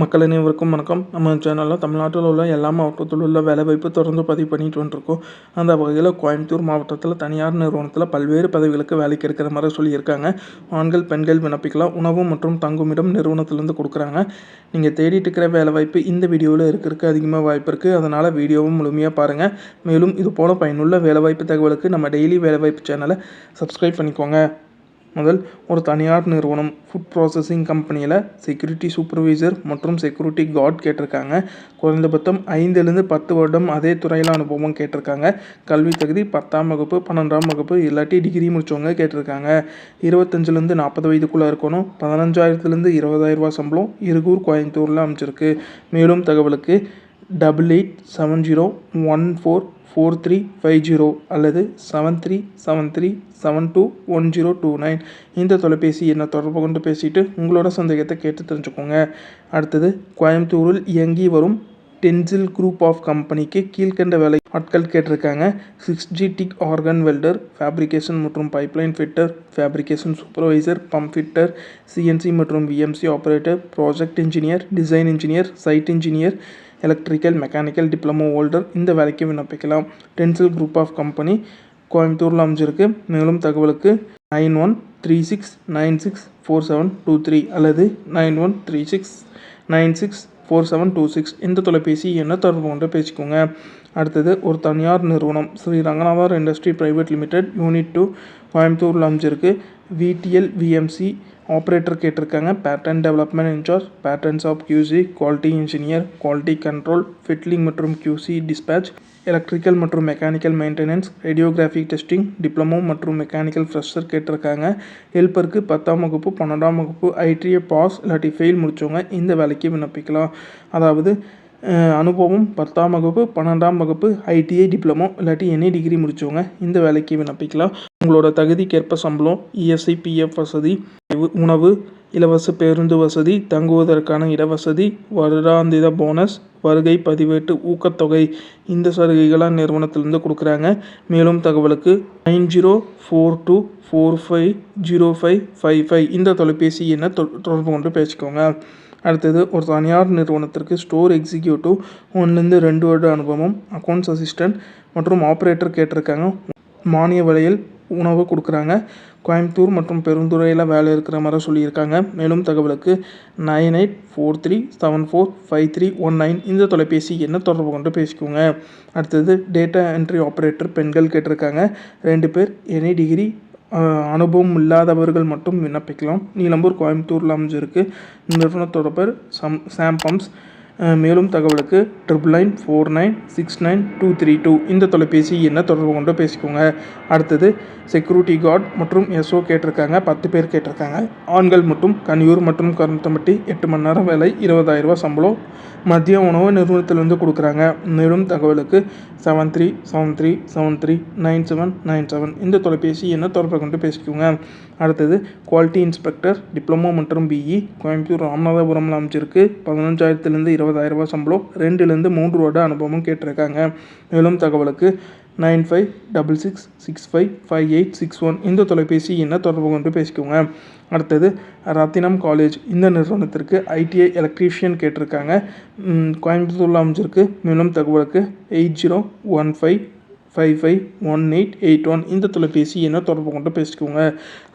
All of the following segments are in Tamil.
மக்கள் அனைவருக்கும் வணக்கம். நம்ம சேனலில் தமிழ்நாட்டில் உள்ள எல்லா மாவட்டத்தில் உள்ள வேலைவாய்ப்பு தொடர்ந்து பதிவு பண்ணிட்டு வந்துருக்கோம். அந்த வகையில் கோயம்புத்தூர் மாவட்டத்தில் தனியார் நிறுவனத்தில் பல்வேறு பதவிகளுக்கு வேலைக்கு எடுக்கிற மாதிரி சொல்லியிருக்காங்க. ஆண்கள் பெண்கள் விண்ணப்பிக்கலாம். உணவு மற்றும் தங்குமிடம் நிறுவனத்திலேருந்து கொடுக்குறாங்க. நீங்கள் தேடிட்டு இருக்கிற வேலைவாய்ப்பு இந்த வீடியோவில் இருக்கிறதுக்கு அதிகமாக வாய்ப்பு இருக்குது அதனால் வீடியோவும் முழுமையாக பாருங்கள் மேலும் இது போல பயனுள்ள வேலைவாய்ப்பு தகவலுக்கு நம்ம டெய்லி வேலைவாய்ப்பு சேனலை சப்ஸ்கிரைப் பண்ணிக்கோங்க. முதல் ஒரு தனியார் நிறுவனம் ஃபுட் ப்ராசஸிங் கம்பெனியில் செக்யூரிட்டி சூப்பர்வைசர் மற்றும் செக்யூரிட்டி கார்ட் கேட்டிருக்காங்க. குறைந்தபட்சம் ஐந்துலேருந்து பத்து வருடம் அதே துறையில் அனுபவம் கேட்டிருக்காங்க. கல்வி தகுதி பத்தாம் வகுப்பு பன்னெண்டாம் வகுப்பு இல்லாட்டி டிகிரி முடித்தவங்க கேட்டிருக்காங்க. இருபத்தஞ்சிலேருந்து நாற்பது வயதுக்குள்ளே இருக்கணும். பதினஞ்சாயிரத்துலேருந்து இருபதாயிரரூபா சம்பளம் இருகூர் கோயம்புத்தூரில் அமைச்சிருக்கு மேலும் தகவலுக்கு double eight seven zero one four four three five zero அல்லது seven three seven three seven two one zero two nine இந்த தொலைபேசி எண்ணை தொடர்பு கொண்டு பேசிட்டு உங்களோட சந்தேகத்தை கேட்டு தெரிஞ்சுக்கோங்க. அடுத்தது கோயம்புத்தூரில் இயங்கி வரும் டென்சில் குரூப் ஆஃப் கம்பெனிக்கு கீழ்கண்ட வேலை ஆட்கள் கேட்டிருக்காங்க. Six G TIG argon welder fabrication மற்றும் pipeline fitter fabrication supervisor pump fitter CNC மற்றும் VMC operator project engineer design engineer site engineer electrical mechanical diploma holder இந்த வேலைக்கு விண்ணப்பிக்கலாம். டென்சில் குரூப் ஆஃப் கம்பெனி கோயம்புத்தூரில் அமைஞ்சிருக்கு. மேலும் தகவலுக்கு nine one three six nine six four seven two three அல்லது nine one three six nine six four seven two six இந்த தொலைபேசி என்ன தொடர்பு கொண்டு பேசிக்கோங்க. அடுத்தது ஒரு தனியார் நிறுவனம் Sri Ranganathar industry private limited unit two கோயம்புத்தூரில் அமைஞ்சிருக்கு. விடிஎல் விஎம்சி ஆப்ரேட்டர் கேட்டிருக்காங்க. Pattern development incharge patterns of QC quality engineer quality control fettling மற்றும் கியூசி டிஸ்பேச் எலக்ட்ரிக்கல் மற்றும் mechanical maintenance radiographic testing diploma மற்றும் மெக்கானிக்கல் ஃப்ரெஷர் கேட்டிருக்காங்க. ஹெல்ப்பருக்கு பத்தாம் வகுப்பு பன்னெண்டாம் வகுப்பு ஐடிஏ பாஸ் இல்லாட்டி ஃபெயில் முடித்தவங்க இந்த வேலைக்கு விண்ணப்பிக்கலாம். அதாவது அனுபவம் பத்தாம் வகுப்பு பன்னெண்டாம் வகுப்பு ஐடிஐ டிப்ளமோ இல்லாட்டி எனி டிகிரி முடித்தவங்க இந்த வேலைக்கு விண்ணப்பிக்கலாம். உங்களோட தகுதிக்கேற்ப சம்பளம் இஎஸ்ஐ பிஎஃப் வசதி உணவு இலவச பேருந்து வசதி தங்குவதற்கான இடவசதி வருடாந்திர போனஸ் வருகை பதிவேட்டு ஊக்கத்தொகை இந்த சலுகைகளாக நிறுவனத்திலேருந்து கொடுக்குறாங்க. மேலும் தகவலுக்கு nine zero four two four five zero five five five இந்த தொலைபேசி எண்ணை தொடர்பு கொண்டு பேசிக்கோங்க. அடுத்தது ஒரு தனியார் நிறுவனத்திற்கு ஸ்டோர் எக்ஸிக்யூட்டிவ் ஒன்றுலேருந்து ரெண்டு வருட அனுபவம் அக்கௌண்ட்ஸ் அசிஸ்டண்ட் மற்றும் ஆப்ரேட்டர் கேட்டிருக்காங்க. மானிய விலையில் உணவு கொடுக்குறாங்க. கோயம்புத்தூர் மற்றும் பெருந்துறையில் வேலை இருக்கிற மாதிரி சொல்லியிருக்காங்க. மேலும் தகவலுக்கு nine eight four three seven four five three one nine இந்த தொலைபேசி என்ன தொடர்பு கொண்டு பேசிக்கோங்க. அடுத்தது டேட்டா என்ட்ரி ஆப்ரேட்டர் பெண்கள் கேட்டிருக்காங்க. ரெண்டு பேர் எனி டிகிரி அனுபவம் இல்லாதவர்கள் மட்டும் விண்ணப்பிக்கலாம். நீலம்பூர் கோயம்புத்தூரில் அமைஞ்சிருக்கு. நிறுவனத்தோட பேர் சம் சாம் பம்ப்ஸ். மேலும் தகவலுக்கு triple nine four nine six nine two three two இந்த தொலைபேசி என்ன தொடர்பு கொண்டு பேசிக்கோங்க. அடுத்தது செக்யூரிட்டி கார்டு மற்றும் எஸ்ஓ கேட்டிருக்காங்க. பத்து பேர் கேட்டிருக்காங்க. ஆண்கள் மட்டும் கனியூர் மற்றும் கருத்தம்பட்டி எட்டு மணி நேரம் வேலை இருபதாயிரரூபா சம்பளம். மதிய உணவு நிறுவனத்திலிருந்து கொடுக்குறாங்க. மேலும் தகவலுக்கு seven three seven three seven three nine seven nine seven இந்த தொலைபேசி என்ன தொடர்பு கொண்டு பேசிக்கோங்க. அடுத்தது குவாலிட்டி இன்ஸ்பெக்டர் டிப்ளமோ மற்றும் பிஇ கோயம்புத்தூர் ராமநாதபுரமில் அமைச்சிருக்கு. பதினஞ்சாயிரத்துலேருந்து இருபதாயிரரூபா சம்பளம். ரெண்டுலேருந்து மூன்று வருட அனுபவம் கேட்டிருக்காங்க. மேலும் தகவலுக்கு nine five double six six five five eight six one இந்த தொலைபேசி என்ன தொடர்பு கொண்டு பேசிக்கோங்க. அடுத்தது ரத்தினம் காலேஜ் இந்த நிறுவனத்திற்கு ஐடிஐ எலக்ட்ரீஷியன் கேட்டிருக்காங்க. கோயம்புத்தூரில் அமைஞ்சிருக்கு மேலும் தகவலுக்கு eight zero one five five five one eight eight one இந்த தொலைபேசி என்ன தொடர்பு கொண்டு பேசிக்கோங்க.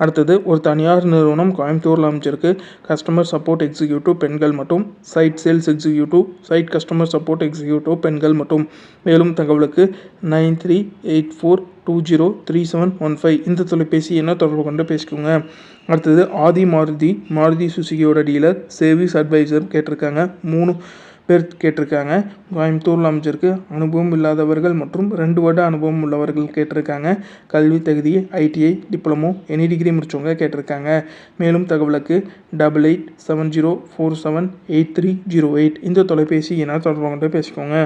அடுத்தது ஒரு தனியார் நிறுவனம் கோயம்புத்தூரில் அமைச்சிருக்கு கஸ்டமர் சப்போர்ட் எக்ஸிக்யூட்டிவ் பெண்கள் மற்றும் side sales executive side customer support executive பெண்கள் மற்றும் மேலும் தகவலுக்கு nine three eight four two zero three seven one five இந்த தொலைபேசி என்ன தொடர்பு கொண்டு பேசிக்கோங்க. அடுத்தது ஆதி மாருதி மாருதி சுசுகியோட டீலர் சர்வீஸ் அட்வைசர் கேட்டிருக்காங்க. மூணு பேர் கேட்டிருக்காங்க. கோயம்புத்தூரில் அமைச்சிருக்கு அனுபவம் இல்லாதவர்கள் மற்றும் ரெண்டு வருட அனுபவம் உள்ளவர்கள் கேட்டிருக்காங்க. கல்வி தகுதி ஐடிஐ டிப்ளமோ எனி டிகிரி முடித்தவங்க கேட்டிருக்காங்க. மேலும் தகவலுக்கு double eight seven zero four seven eight three zero eight இந்த தொலைபேசி என்ன தொடர்பு கொண்டு பேசிக்கோங்க.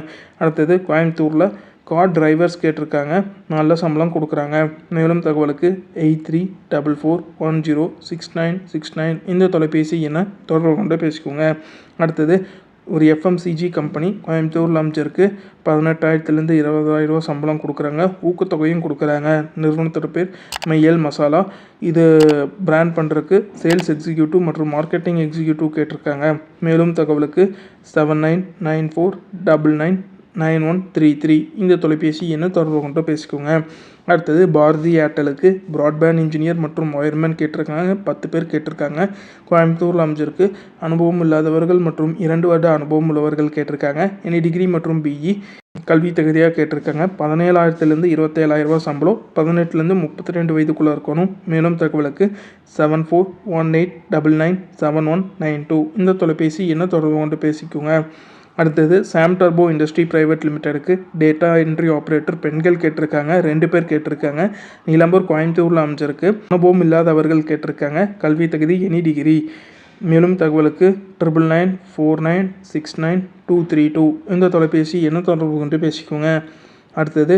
அடுத்தது கோயம்புத்தூரில் கார் டிரைவர்ஸ் கேட்டிருக்காங்க. நல்ல சம்பளம் கொடுக்குறாங்க. மேலும் தகவலுக்கு eight three double four one zero six nine six nine இந்த தொலைபேசி என்ன தொடர்பு கொண்டு பேசிக்கோங்க. அடுத்தது ஒரு எஃப்எம்சிஜி கம்பெனி கோயம்புத்தூரில் அமைச்சிருக்கு பதினெட்டாயிரத்துலேருந்து இருபதாயிரரூவா சம்பளம் கொடுக்குறாங்க. ஊக்கத்தொகையும் கொடுக்குறாங்க. நிறுவனத்தோட பேர் மையல் மசாலா. இது பிராண்ட் பண்ணுறதுக்கு சேல்ஸ் எக்ஸிக்யூட்டிவ் மற்றும் மார்க்கெட்டிங் எக்ஸிக்யூட்டிவ் கேட்டிருக்காங்க. மேலும் தகவலுக்கு seven nine nine four double nine nine one three three. இந்த தொலைபேசி எண்ணை தொடர்பு கொண்டு பேசிக்கோங்க. அடுத்தது பாரதி ஏர்டெலுக்கு ப்ராட்பேண்ட் இன்ஜினியர் மற்றும் ஒயர்மேன் கேட்டிருக்காங்க. பத்து பேர் கேட்டிருக்காங்க. கோயம்புத்தூரில் அமைஞ்சிருக்கு. அனுபவம் இல்லாதவர்கள் மற்றும் இரண்டு வருட அனுபவம் உள்ளவர்கள் கேட்டிருக்காங்க. எனி டிகிரி மற்றும் பிஇ கல்வி தகுதியாக கேட்டிருக்காங்க. பதினேழாயிரத்துலேருந்து இருபத்தேழாயிரரூபா சம்பளம். பதினெட்டுலேருந்து முப்பத்தி ரெண்டு வயதுக்குள்ளே இருக்கணும். மேலும் தகவலுக்கு seven four one eight double nine seven one nine two இந்த தொலைபேசி என்ன தொடர்பு கொண்டு பேசிக்கோங்க. அடுத்தது சாம் டர்போ இண்டஸ்ட்ரி ப்ரைவேட் லிமிடெடுக்கு டேட்டா என்ட்ரி ஆப்ரேட்டர் பெண்கள் கேட்டிருக்காங்க ரெண்டு பேர் கேட்டிருக்காங்க. நீலம்பூர் கோயம்புத்தூரில் அமைச்சிருக்கு அனுபவம் இல்லாதவர்கள் கேட்டிருக்காங்க. கல்வி தகுதி எனி டிகிரி மேலும் தகவலுக்கு triple nine four nine six nine two three two இந்த தொலைபேசி என்ன தொடர்பு கொண்டு பேசிக்கோங்க. அடுத்தது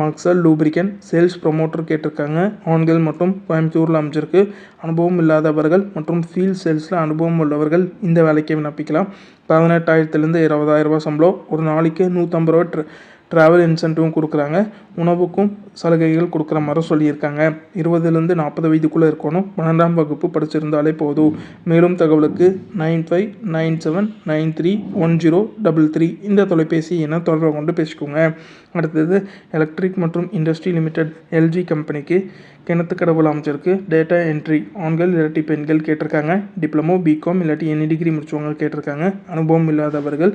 மக்சல் லூப்ரிகன் சேல்ஸ் ப்ரொமோட்டர் கேட்டிருக்காங்க. ஆண்கள் மற்றும் கோயம்புத்தூரில் அமைச்சிருக்கு அனுபவம் இல்லாதவர்கள் மற்றும் ஃபீல்ட் சேல்ஸில் அனுபவம் உள்ளவர்கள் இந்த வேலைக்கு விண்ணப்பிக்கலாம். பதினெட்டாயிரத்துலேருந்து இருபதாயிரரூபா சம்பளம். ஒரு நாளைக்கு நூற்றம்பது ரூபா ட்ர ட்ராவல் இன்சென்டிவும் கொடுக்குறாங்க. உணவுக்கும் சலுகைகள் கொடுக்குற மாதிரி சொல்லியிருக்காங்க. இருபதுலேருந்து நாற்பது வயதுக்குள்ளே இருக்கணும். பன்னெண்டாம் வகுப்பு படிச்சிருந்தாலே போதும். மேலும் தகவலுக்கு nine five nine seven nine three one zero double three இந்த தொலைபேசி என தொடர்பு கொண்டு பேசிக்கோங்க. அடுத்தது எலக்ட்ரிக் மற்றும் இண்டஸ்ட்ரி லிமிடெட் எல்ஜி கம்பெனிக்கு கிணத்து கடவுள் அமைச்சிருக்கு. டேட்டா என்ட்ரி ஆண்கள் இல்லாட்டி பெண்கள் கேட்டிருக்காங்க. டிப்ளமோ பிகாம் இல்லாட்டி எனி டிகிரி முடிச்சவங்க கேட்டிருக்காங்க. அனுபவம் இல்லாதவர்கள்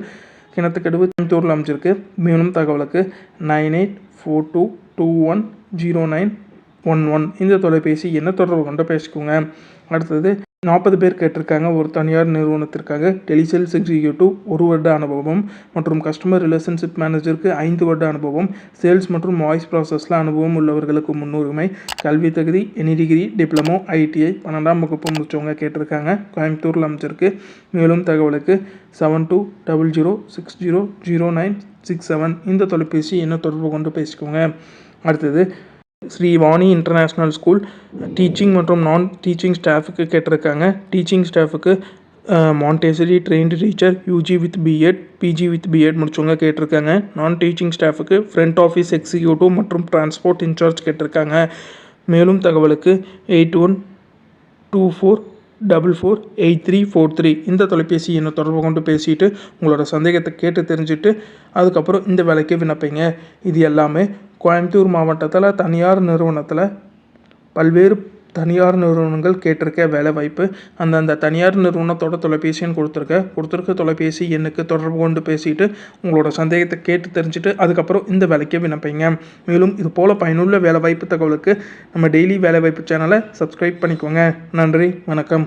கிணத்துக்கடுவு கோயம்புத்தூரில் அமைச்சிருக்கு மேலும் தகவலுக்கு nine eight four two two one zero nine one one இந்த தொலைபேசி என்ன தொடர்பு கொண்டு பேசிக்கோங்க. அடுத்தது நாற்பது பேர் கேட்டிருக்காங்க ஒரு தனியார் நிறுவனத்திற்காக. டெலிசேல்ஸ் எக்ஸிக்யூட்டிவ் ஒரு வருட அனுபவம். மற்றும் கஸ்டமர் ரிலேஷன்ஷிப் மேனேஜருக்கு ஐந்து வருட அனுபவம். சேல்ஸ் மற்றும் வாய்ஸ் ப்ராசஸில் அனுபவம் உள்ளவர்களுக்கு முன்னுரிமை. கல்வி தகுதி எனி டிகிரி டிப்ளமோ ஐடிஐ பன்னெண்டாம் வகுப்பு முடித்தவங்க கேட்டிருக்காங்க. கோயம்புத்தூரில் அமைச்சிருக்கு. மேலும் தகவலுக்கு seven two double zero six zero zero nine six seven இந்த தொலைபேசி என்ன தொடர்பு கொண்டு பேசிக்கோங்க. அடுத்தது Sri Vani international school teaching மற்றும் நான் டீச்சிங் ஸ்டாஃபுக்கு கேட்டிருக்காங்க. Teaching ஸ்டாஃபுக்கு Montessori trained teacher UG with BEd PG with BEd முடிச்சவங்க கேட்டிருக்காங்க. நான் டீச்சிங் ஸ்டாஃபுக்கு ஃப்ரண்ட் ஆஃபீஸ் எக்ஸிக்யூட்டிவ் மற்றும் டிரான்ஸ்போர்ட் இன்சார்ஜ் கேட்டிருக்காங்க. மேலும் தகவலுக்கு eight one two four double four eight three four three இந்த தொலைபேசி என்னை தொடர்பு கொண்டு பேசிட்டு உங்களோட சந்தேகத்தை கேட்டு தெரிஞ்சுட்டு அதுக்கப்புறம் இந்த வேலைக்கு விண்ணப்பிங்க. இது எல்லாமே கோயம்புத்தூர் மாவட்டத்தில் தனியார் நிறுவனத்தில் பல்வேறு தனியார் நிறுவனங்கள் கேட்டிருக்க வேலை வாய்ப்பு. அந்தந்த தனியார் நிறுவனத்தோட தொலைபேசின்னு கொடுத்துருக்க. கொடுத்துருக்க தொலைபேசி எண்ணுக்கு தொடர்பு கொண்டு பேசிட்டு உங்களோட சந்தேகத்தை கேட்டு தெரிஞ்சுட்டு அதுக்கப்புறம் இந்த வேலைக்கு விண்ணப்பிங்க. மேலும் இது போல் பயனுள்ள வேலை வாய்ப்பு தகவலுக்கு நம்ம டெய்லி வேலை வாய்ப்பு சேனலை சப்ஸ்கிரைப் பண்ணிக்கோங்க. நன்றி வணக்கம்.